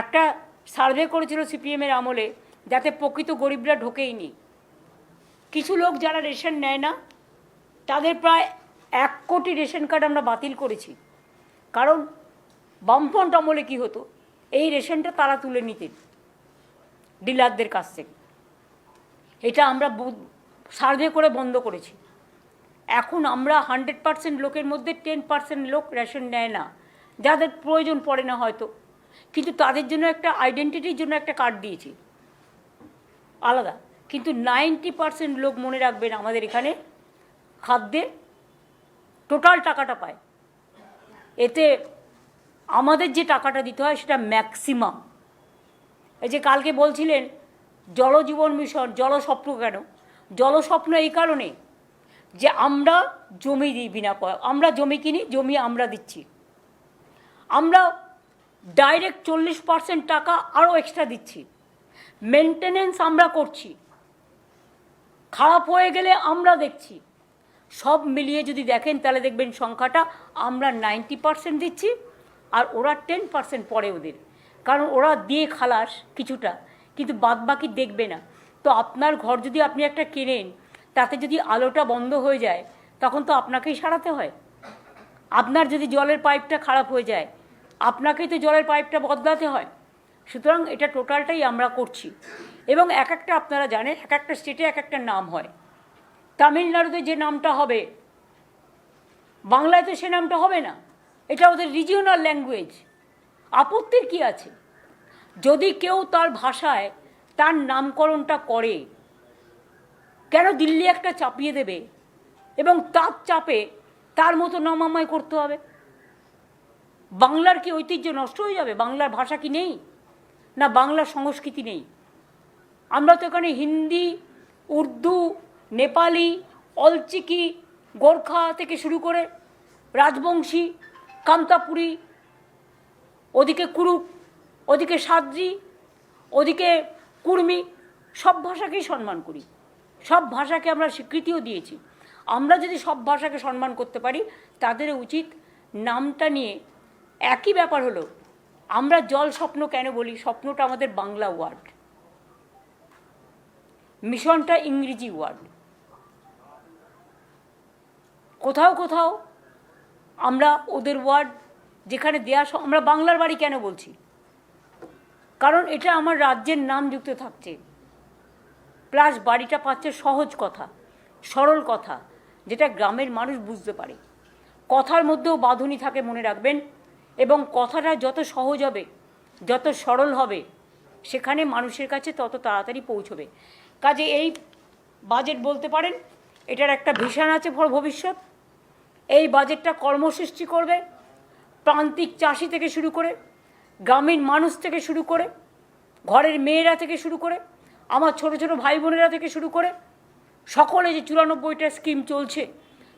একটা সার্ভে করেছিল সিপিএমের আমলে যাতে প্রকৃত গরিবরা ঢোকেইনি কিছু লোক যারা রেশন নেয় না, তাদের প্রায় এক কোটি রেশন কার্ড আমরা বাতিল করেছি। কারণ বামফ্রন্ট আমলে কী হতো? এই রেশনটা তারা তুলে নিতেন ডিলারদের কাছ থেকে। এটা আমরা সার্ভে করে বন্ধ করেছি। এখন আমরা হান্ড্রেড পার্সেন্ট লোকের মধ্যে টেন পার্সেন্ট লোক রেশন নেয় না। যাদের প্রয়োজন পড়ে না হয়তো। কিন্তু তাদের জন্য একটা আইডেন্টিটির জন্য একটা কার্ড দিয়েছি। আলাদা। কিন্তু নাইনটি পার্সেন্ট লোক মনে রাখবেন আমাদের এখানে খাদ্যে টোটাল টাকাটা পায়। এতে আমাদের যে টাকাটা দিতে হয় সেটা ম্যাক্সিমাম এই যে কালকে বলছিলেন, জলজীবন মিশন, জলস্বপ্ন কেন? জলস্বপ্ন এই কারণে যে আমরা জমি দিই বিনা আমরা জমি কিনি, জমি আমরা দিচ্ছি। আমরা ডাইরেক্ট চল্লিশ পার্সেন্ট টাকা আরও এক্সট্রা দিচ্ছি। মেনটেনেন্স আমরা করছি। খারাপ হয়ে গেলে আমরা দেখছি। সব মিলিয়ে যদি দেখেন তাহলে দেখবেন সংখ্যাটা আমরা নাইনটি পার্সেন্ট দিচ্ছি আর ওরা টেন পার্সেন্ট পরে ওদের। কারণ ওরা দিয়ে খালাস কিছুটা, কিন্তু বাদ বাকি দেখবে না। তো আপনার ঘর যদি আপনি একটা কেনেন, তাতে যদি আলোটা বন্ধ হয়ে যায়, তখন তো আপনাকেই সারাতে হয়। আপনার যদি জলের পাইপটা খারাপ হয়ে যায় আপনাকেই তো জলের পাইপটা বদলাতে হয়। সুতরাং এটা টোটালটাই আমরা করছি। এবং এক একটা আপনারা জানেন, এক একটা স্টেটে এক একটা নাম হয়। তামিলনাড়ুতে যে নামটা হবে বাংলায় তো সে নামটা হবে না। এটা ওদের রিজিওনাল ল্যাঙ্গুয়েজ আপত্তির কি আছে? যদি কেউ তার ভাষায় তার নামকরণটা করে, কেন দিল্লি একটা চাপিয়ে দেবে? এবং তার চাপে তার মতো নাম আমায় করতে হবে? বাংলার কি ঐতিহ্য নষ্ট হয়ে যাবে? বাংলার ভাষা কি নেই? না বাংলার সংস্কৃতি নেই? আমরা তো এখানে হিন্দি, উর্দু, নেপালি, অলচিকি, গোর্খা থেকে শুরু করে রাজবংশী কামতাপুরি ওদিকে কুরুক, ওদিকে সাদ্রি ওদিকে কুর্মি, সব ভাষাকেই সম্মান করি। সব ভাষাকে আমরা স্বীকৃতিও দিয়েছি। আমরা যদি সব ভাষাকে সম্মান করতে পারি, তাদের উচিত নামটা নিয়ে একই ব্যাপার হলো, আমরা জল স্বপ্ন কেন বলি? স্বপ্নটা আমাদের বাংলা ওয়ার্ড। মিশনটা ইংরেজি ওয়ার্ড। কোথাও কোথাও আমরা ওদের ওয়ার্ড যেখানে দেয়া আমরা বাংলার বাড়ি কেন বলছি? কারণ এটা আমার রাজ্যের নাম যুক্ত থাকছে। প্লাস বাড়িটা পাচ্ছে সহজ কথা, সরল কথা, যেটা গ্রামের মানুষ বুঝতে পারে। কথার মধ্যেও বাঁধুনি থাকে, মনে রাখবেন। এবং কথাটা যত সহজ হবে, যত সরল হবে, সেখানে মানুষের কাছে তত তাড়াতাড়ি পৌঁছবে। কাজে এই বাজেট বলতে পারেন, এটার একটা ভিশন আছে ভবিষ্যৎ। এই বাজেটটা কর্মসৃষ্টি করবে, প্রান্তিক চাষি থেকে শুরু করে, গ্রামীণ মানুষ থেকে শুরু করে, ঘরের মেয়েরা থেকে শুরু করে, আমার ছোট ছোট ভাই বোনেরা থেকে শুরু করে, সকলে যে চুরানব্বইটা স্কিম চলছে,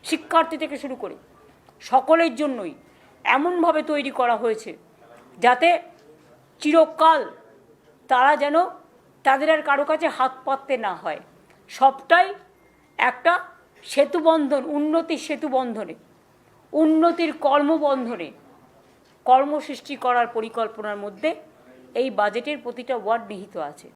শিক্ষার্থী থেকে শুরু করে, সকলের জন্যই এমনভাবে তৈরি করা হয়েছে যাতে চিরকাল তারা যেন তাদের আর কারও কাছে হাত পাততে না হয়। সবটাই একটা সেতুবন্ধন, উন্নতির সেতুবন্ধনে, উন্নতির কর্মবন্ধনে কর্মসৃষ্টি করার পরিকল্পনার মধ্যে এই বাজেটের প্রতিটা ওয়ার্ড নিহিত আছে।